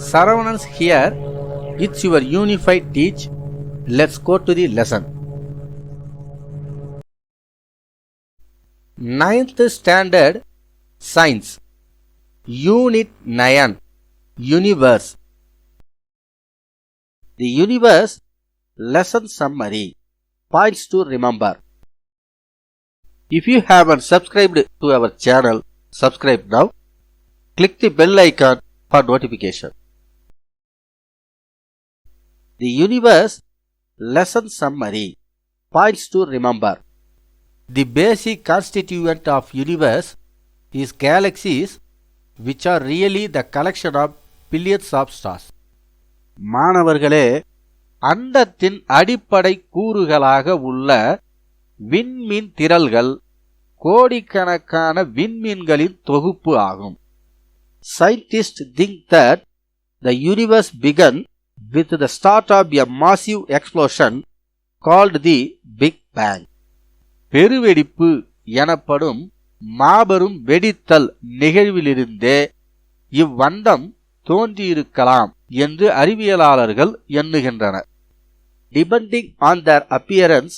Saravanans here. It's your unified teach. Let's go to the lesson. Ninth Standard Science Unit 9 Universe The Universe Lesson Summary Points to remember If you haven't subscribed to our channel, subscribe now. Click the bell icon for notification. The universe lesson summary points to remember the basic constituent of universe is galaxies which are really the collection of billions of stars மாணவர்களே அண்டத்தின் அடிப்படை கூறுகளாக உள்ள விண்மீன் திரள்கள் கோடிக்கணக்கான விண்மீன்களின் தொகுப்பு ஆகும் scientist think that the universe began with the start of a massive explosion called the Big Bang. பெருவெடிப்பு எனப்படும் மாபெரும் வெடித்தல் நிகழ்விலிருந்தே இவ்வந்தம் தோன்றியிருக்கலாம் என்று அறிவியலாளர்கள் எண்ணுகின்றனர் depending on their appearance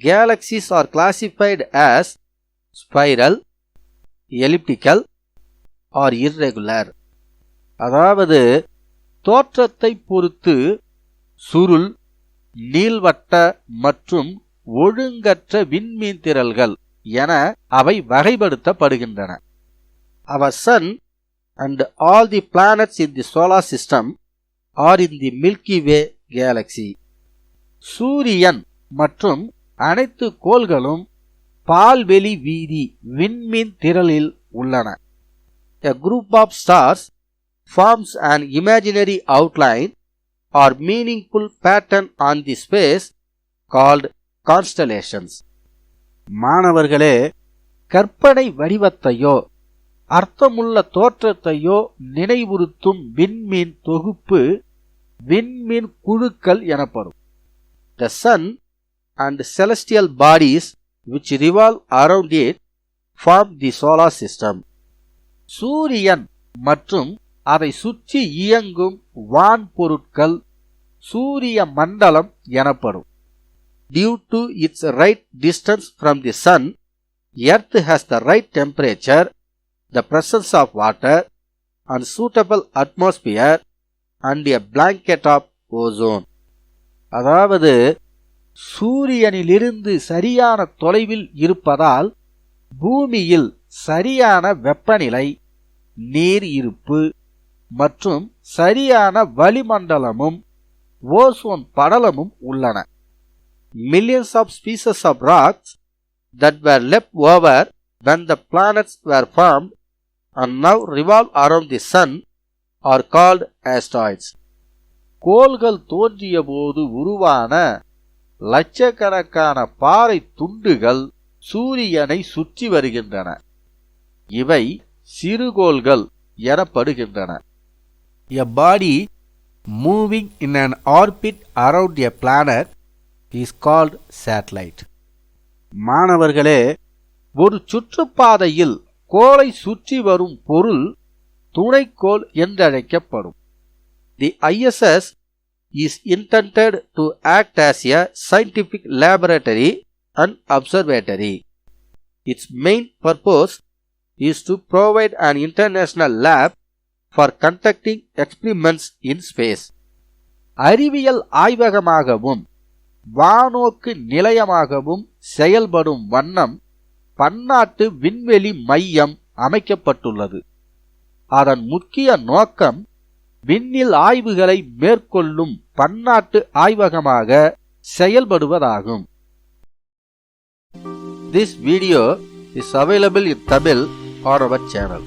galaxies are classified as spiral elliptical or irregular அதாவது தோற்றத்தை பொறுத்து சுருள் நீள்வட்ட மற்றும் ஒழுங்கற்ற விண்மீன் திரள்கள் என அவை வகைப்படுத்தப்படுகின்றன. Our sun and all the planets in the solar system are in the Milky Way galaxy சூரியன் மற்றும் அனைத்து கோள்களும் பால்வெளி வீதி விண்மீன் திரளில் உள்ளன. A group of stars forms an imaginary outline or meaningful pattern on the space called constellations. மாணவர்களே கற்பனை வடிவத்தையோ அர்த்தமுள்ள தோற்றத்தையோ நினைவுறுத்தும் விண்மீன் தொகுப்பு விண்மீன் குழுக்கள் எனப்படும் The sun and celestial bodies which revolve around it form the solar system. சூரியன் மற்றும் அதை சுற்றி இயங்கும் வான் பொருட்கள் சூரிய மண்டலம் எனப்படும் due to its right distance from the sun Earth has the right temperature the presence of water and suitable atmosphere and a blanket of ozone அதாவது சூரியனிலிருந்து சரியான தொலைவில் இருப்பதால் பூமியில் சரியான வெப்பநிலை நீர் இருப்பு மற்றும் சரியான வளிமண்டலமும் ஓசோன் படலமும் உள்ளன millions of species of rocks that were left over when the planets were formed and now revolve around the sun are called asteroids. கோள்கள் தோன்றிய போது உருவான லட்சக்கணக்கான பாறை துண்டுகள் சூரியனை சுற்றி வருகின்றன இவை சிறுகோள்கள் எனப்படுகின்றன A body moving in an orbit around a planet is called satellite. மாணவர்களே ஒரு சுற்றுப்பாதையில் கோளை சுற்றி வரும் பொருள் துணைக்கோள் என்றழைக்கப்படும் the ISS is intended to act as a scientific laboratory and observatory its main purpose is to provide an international lab for conducting experiments in space அறிவியல் ஆய்வகமாகவும் வானோக்கு நிலையமாகவும் செயல்படும் வண்ணம் பன்னாட்டு விண்வெளி மையம் அமைக்கப்பட்டுள்ளது. அதன் முக்கிய நோக்கம் விண்ணில் ஆய்வுகளை மேற்கொள்ளும் பன்னாட்டு ஆய்வகமாக செயல்படுவதாகும். This video is available in Tamil on our channel